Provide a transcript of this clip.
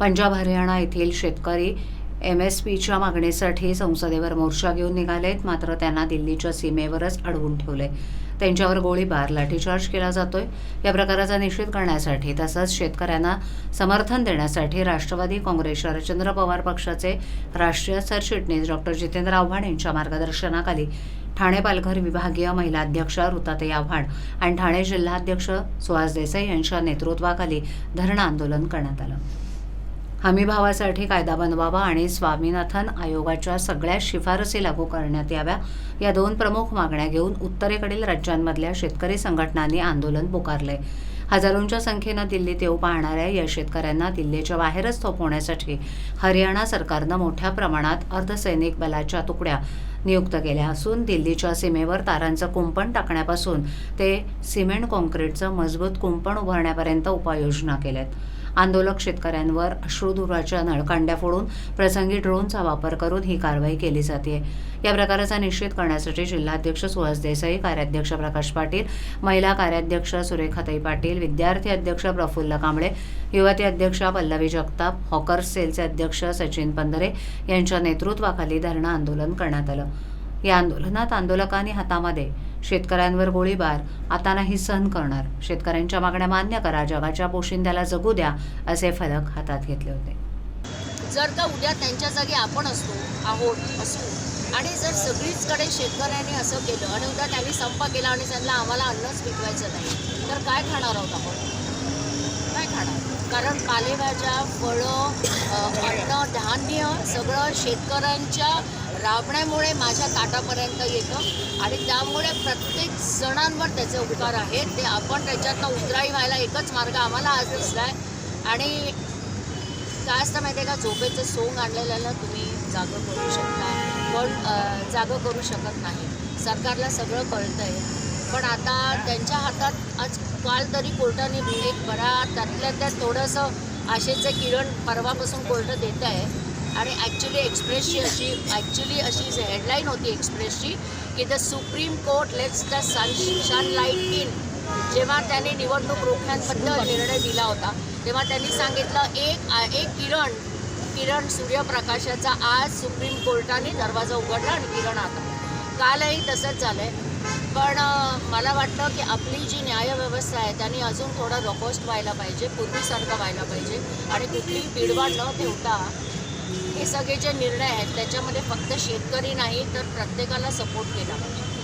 पंजाब हरियाणा येथील शेतकरी M S पीच्या मागणीसाठी संसदेवर मोर्चा घेऊन निघालेत. मात्र त्यांना दिल्लीच्या सीमेवरच अडवून ठेवले त्यांच्यावर गोळीबार लाठीचार्ज केला जातोय. या प्रकाराचा निषेध करण्यासाठी तसंच शेतकऱ्यांना समर्थन देण्यासाठी राष्ट्रवादी काँग्रेस शरदचंद्र पवार पक्षाचे राष्ट्रीय सरचिटणीस डॉक्टर जितेंद्र आव्हाड यांच्या मार्गदर्शनाखाली ठाणे पालघर विभागीय महिला अध्यक्ष ऋताताई आव्हाड आणि ठाणे जिल्हाध्यक्ष सुहास देसाई यांच्या नेतृत्वाखाली धरणं आंदोलन करण्यात आलं. हमीभावासाठी कायदा बनवावा आणि स्वामीनाथन आयोगाच्या सगळ्या शिफारसी लागू करण्यात याव्या या दोन प्रमुख मागण्या घेऊन उत्तरेकडील राज्यांमधल्या शेतकरी संघटनांनी आंदोलन पुकारले. हजारोंच्या संख्येनं दिल्लीत येऊ पाहणाऱ्या या शेतकऱ्यांना दिल्लीच्या बाहेरच थोपवण्यासाठी हरियाणा सरकारनं मोठ्या प्रमाणात अर्धसैनिक बलाच्या तुकड्या नियुक्त केल्या असून दिल्लीच्या सीमेवर तारांचं कुंपण टाकण्यापासून ते सिमेंट कॉन्क्रीटचं मजबूत कुंपण उभारण्यापर्यंत उपाययोजना केल्यात. आंदोलक शेतकऱ्यांवर अश्रुधुराच्या नळकांड्या फोडून प्रसंगी ड्रोनचा वापर करून ही कारवाई केली जाते. या प्रकाराचा निषेध करण्यासाठी जिल्हाध्यक्ष सुहास देसाई कार्याध्यक्ष प्रकाश पाटील महिला कार्याध्यक्ष सुरेखाताई पाटील विद्यार्थी अध्यक्ष प्रफुल्ल कांबळे युवती अध्यक्ष पल्लवी जगताप हॉकर्स सेलचे अध्यक्ष सचिन पंधरे यांच्या नेतृत्वाखाली धरणं आंदोलन करण्यात आलं. या आंदोलनात आंदोलकांनी हातामध्ये शेतकऱ्यांवर गोळीबार. आता नाही सहन करणार. शेतकऱ्यांच्या मागण्या मान्य करा. जगाच्या पोशिंद्याला जगू द्या असे फलक हातात घेतले होते. जर का उद्या त्यांच्या जागी आपण असतो आहोत असू आणि जर सगळीचकडे शेतकऱ्यांनी असं केलं आणि उद्या त्यांनी संप केला आणि त्यांना आम्हाला अन्नच पिकवायचं नाही तर काय खाणार आहोत आपण? कारण पालेभाज्या फळं अन्न धान्य सगळं शेतकऱ्यांच्या राबण्यामुळे माझ्या ताटापर्यंत येतं. आणि त्यामुळे प्रत्येक जणांवर त्याचे उपकार आहेत. ते आपण त्याच्यातनं उतराई व्हायला एकच मार्ग आम्हाला आज दिसला आहे आणि काय असतं माहिती आहे का? झोपेचं सोंग आणलेल्याला तुम्ही जागं करू शकता. पण जागं करू शकत नाही. सरकारला सगळं कळतं आहे पण आता त्यांच्या हातात आज काल तरी कोर्टाने एक बरा त्यातल्या त्यात थोडंसं आशेचं किरण परवापासून कोर्ट देत आहे. आणि ॲक्च्युली एक्सप्रेसची अशी ॲक्च्युली अशी हेडलाईन होती एक्सप्रेसची की the Supreme Court lets the sunlight in जेव्हा त्याने निवडणूक रोखण्याबद्दल निर्णय दिला होता तेव्हा त्यांनी सांगितलं एक एक किरण किरण सूर्यप्रकाशाचा आज सुप्रीम कोर्टाने दरवाजा उघडला आणि किरण आता. कालही तसंच झालं आहे पण मला वाटतं की आपली जी न्यायव्यवस्था आहे त्यांनी अजून थोडं रकोस्ट व्हायला पाहिजे पूर्वीसारखं व्हायला पाहिजे आणि कुठलीही पिडवाड न ठेवता हे सगळे जे निर्णय आहेत त्याच्यामध्ये फक्त शेतकरी नाही तर प्रत्येकाला सपोर्ट केला पाहिजे.